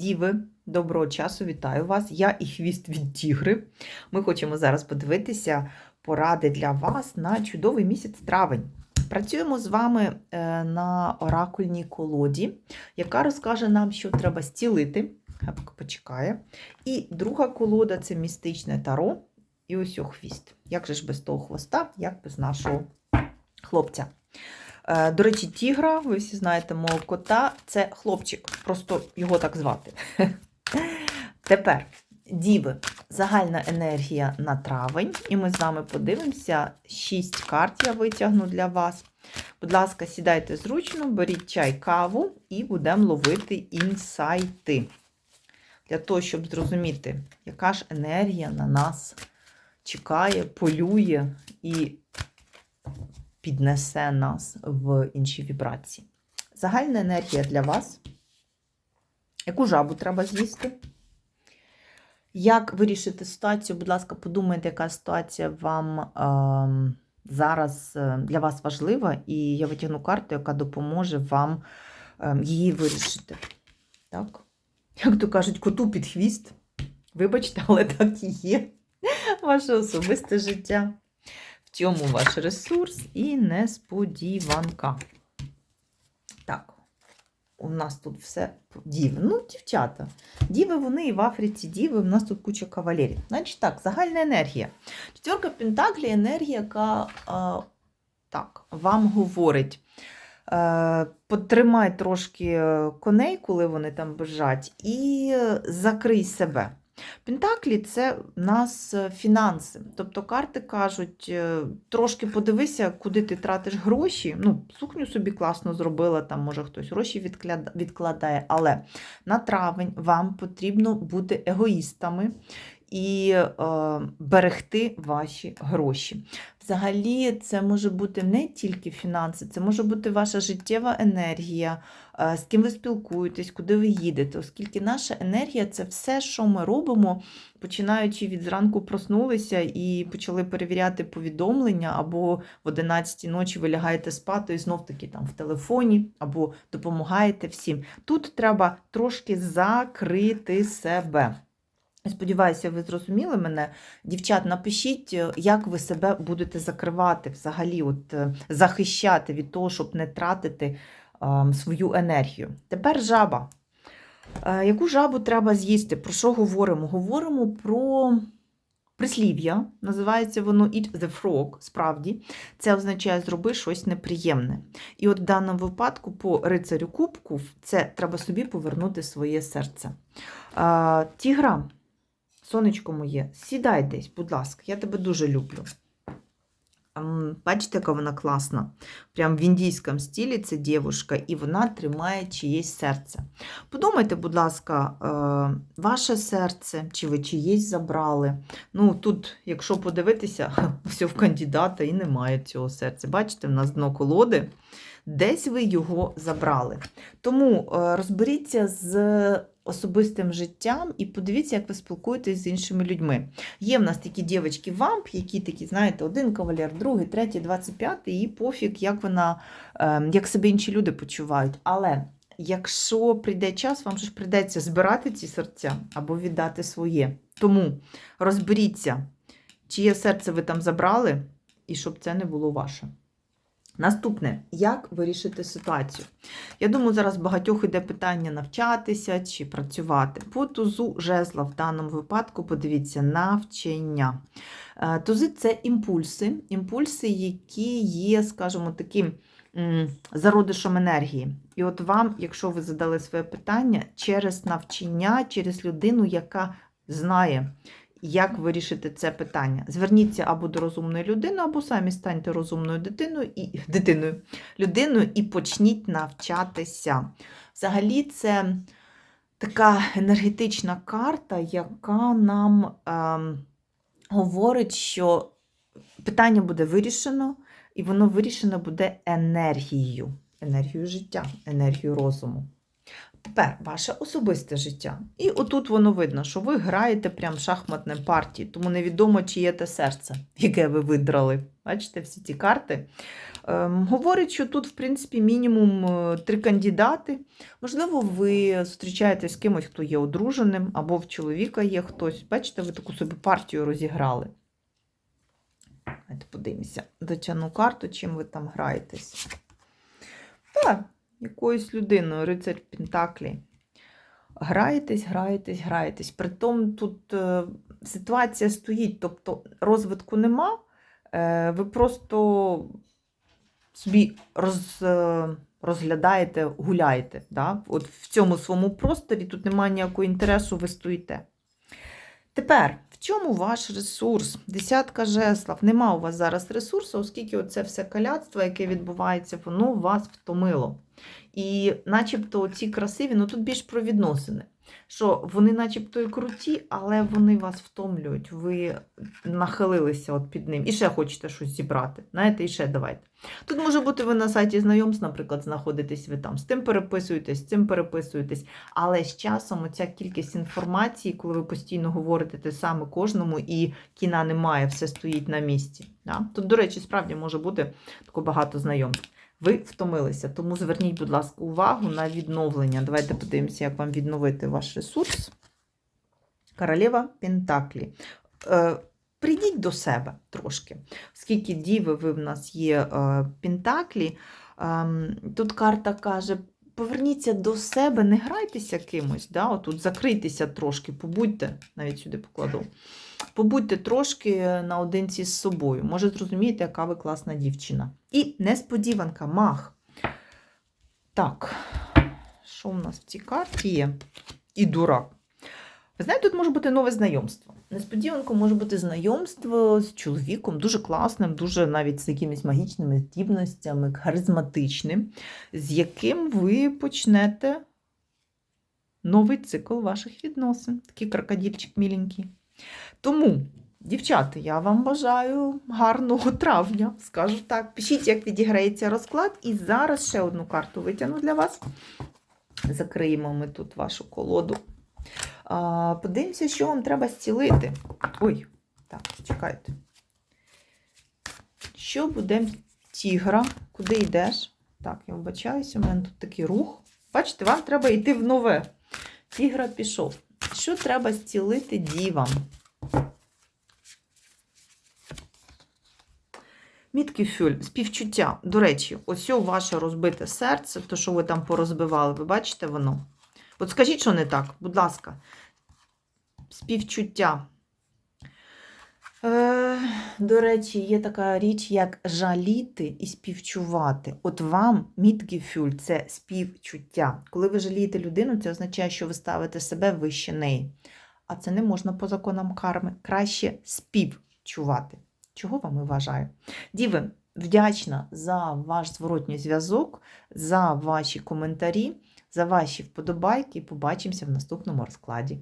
Діви, доброго часу, вітаю вас. Я і хвіст від тігри. Ми хочемо зараз подивитися поради для вас на чудовий місяць травень. Працюємо з вами е, на оракульній колоді, яка розкаже нам, що треба зцілити. Почекає. І друга колода це містичне таро. І ось о хвіст. Як же ж без того хвоста, як без нашого хлопця. Е, До речі, тігра, ви всі знаєте, мого кота це хлопчик, просто його так звати. Тепер, діви, загальна енергія на травень, і ми з вами подивимося. Шість карт я витягну для вас. Будь ласка, сідайте зручно, беріть чай, каву і будемо ловити інсайти. Для того, щоб зрозуміти, яка ж енергія на нас чекає, полює і піднесе нас в інші вібрації. Загальна енергія для вас. Яку жабу треба з'їсти? Як вирішити ситуацію? Будь ласка, подумайте, яка ситуація вам е, зараз для вас важлива, і я витягну карту, яка допоможе вам е, її вирішити. Так? Як то кажуть, коту під хвіст. Вибачте, але так і є. Ваше особисте життя. В цьому ваш ресурс і несподіванка. Так, у нас тут все діви. Ну, дівчата. Діви вони і в Африці діви, у нас тут куча кавалерів. Значить так, загальна енергія. Четверка Пентаклі енергія, яка а, так, вам говорить. Е, Потримай трошки коней, коли вони там бежать, і закрий себе. Пентаклі це в нас фінанси. Тобто карти кажуть, е, трошки подивися, куди ти тратиш гроші. Ну, сукню собі класно зробила, там, може хтось гроші відкладає, але на травень вам потрібно бути егоїстами і е, берегти ваші гроші. Взагалі, це може бути не тільки фінанси, це може бути ваша життєва енергія, е, з ким ви спілкуєтесь, куди ви їдете, оскільки наша енергія це все, що ми робимо, починаючи від зранку проснулися і почали перевіряти повідомлення, або в 11 ночі ви лягаєте спати і знов-таки там в телефоні, або допомагаєте всім. Тут треба трошки закрити себе. Сподіваюся, ви зрозуміли мене. Дівчат, напишіть, е, як ви себе будете закривати, взагалі, от, е, захищати від того, щоб не тратити свою енергію. Тепер жаба. Е, яку жабу треба з'їсти? Про що говоримо? Говоримо про прислів'я. Називається воно Eat the frog, справді. Це означає зроби щось неприємне. І от в даному випадку, по рицарю кубку, це треба собі повернути своє серце. Тігра. Сонечко моє, сідай десь, будь ласка, я тебе дуже люблю. Бачите, яка вона класна. Прям в індійському стилі це дівушка, і вона тримає чиєсь серце. Подумайте, будь ласка, е, ваше серце, чи ви чиєсь забрали. Ну, тут, якщо подивитися, все в кандидата і немає цього серця. Бачите, в нас дно колоди. Десь ви його забрали. Тому е, розберіться з особистим життям і подивіться, як ви спілкуєтесь з іншими людьми. Є в нас такі дівчатки вамп, які такі, знаєте, один кавалер, другий, третій, двадцять п'ятий, і пофіг, як вона, е, як себе інші люди почувають. Але якщо прийде час, вам ж прийдеться збирати ці серця або віддати своє. Тому розберіться, чиє серце ви там забрали, і щоб це не було ваше. Наступне, як вирішити ситуацію? Я думаю, зараз багатьох іде питання навчатися чи працювати. По тузу жезла в даному випадку, подивіться, навчання. Е, Тузи це імпульси, імпульси, які є, скажімо, таким м, зародишем енергії. І от вам, якщо ви задали своє питання, через навчання, через людину, яка знає, як вирішити це питання. Зверніться або до розумної людини, або самі станьте розумною дитиною і дитиною, людиною і почніть навчатися. Взагалі, це така енергетична карта, яка нам ем, говорить, що питання буде вирішено, і воно вирішено буде енергією, енергією життя, енергією розуму. Тепер ваше особисте життя. І отут воно видно, що ви граєте прям шахматне партії, тому невідомо, чиє те серце, яке ви видрали. Бачите, всі ці карти. Ем, говорить, що тут, в принципі, мінімум е, три кандидати. Можливо, ви зустрічаєтесь з кимось, хто є одруженим, або в чоловіка є хтось. Бачите, ви таку собі партію розіграли. Давайте подивимося. Дотягну карту, чим ви там граєтесь. Якоюсь людиною, рицар Пентаклі. Граєтесь, граєтесь, граєтесь. Притом тут е, ситуація стоїть, тобто розвитку нема. Е, ви просто собі роз, е, розглядаєте, гуляєте. Да? От в цьому своєму просторі тут немає ніякого інтересу, ви стоїте. Тепер, в чому ваш ресурс? Десятка жеслав. Нема у вас зараз ресурсу, оскільки оце все каляцтво, яке відбувається, воно вас втомило. І начебто ці красиві, ну тут більш про відносини. Що вони начебто і круті, але вони вас втомлюють. Ви нахилилися от під ним і ще хочете щось зібрати. Знаєте, і ще давайте. Тут може бути ви на сайті знайомств, наприклад, знаходитесь ви там, з тим переписуєтесь, з цим переписуєтесь. Але з часом оця кількість інформації, коли ви постійно говорите те саме кожному, і кіна немає, все стоїть на місці. Да? Тут, до речі, справді може бути тако багато знайомств. Ви втомилися, тому зверніть, будь ласка, увагу на відновлення. Давайте подивимося, як вам відновити ваш ресурс. Королева Пентаклі. Е, прийдіть до себе трошки. Оскільки діви ви в нас є е, Пентаклі, е, тут карта каже. Поверніться до себе, не грайтеся кимось, да? отут закрийтеся трошки, побудьте, навіть сюди покладу. Побудьте трошки наодинці з собою. Може зрозумієте, яка ви класна дівчина. І несподіванка, мах. Так, що в нас в цій карті є? І дурак. Ви знаєте, тут може бути нове знайомство. Несподіванкою може бути знайомство з чоловіком, дуже класним, дуже навіть з якимись магічними здібностями, харизматичним, з яким ви почнете новий цикл ваших відносин. Такий крокодильчик міленький. Тому, дівчата, я вам бажаю гарного травня, скажу так. Пишіть, як відіграється розклад. І зараз ще одну карту витягну для вас. Закриємо ми тут вашу колоду. Подивимося, що вам треба зцілити. Ой, так, чекайте. Що буде тігра? Куди йдеш? Так, я вибачаюся, у мене тут такий рух. Бачите, вам треба йти в нове. Тігра пішов. Що треба зцілити дівам? Міткіфюль, співчуття. До речі, ось ваше розбите серце, то, що ви там порозбивали, ви бачите воно? От скажіть, що не так, будь ласка. Співчуття. Е, до речі, є така річ, як жаліти і співчувати. От вам мідгіфюль це співчуття. Коли ви жалієте людину, це означає, що ви ставите себе вище неї. А це не можна по законам карми. Краще співчувати. Чого вам і вважаю? Діви, вдячна за ваш зворотній зв'язок, за ваші коментарі, за ваші вподобайки. Побачимося в наступному розкладі.